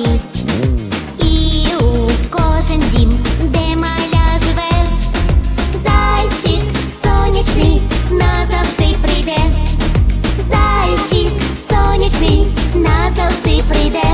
дворі, і у кожен дім, де маля живе, зайчик сонячний назавжди прийде, зайчик сонячний назавжди прийде.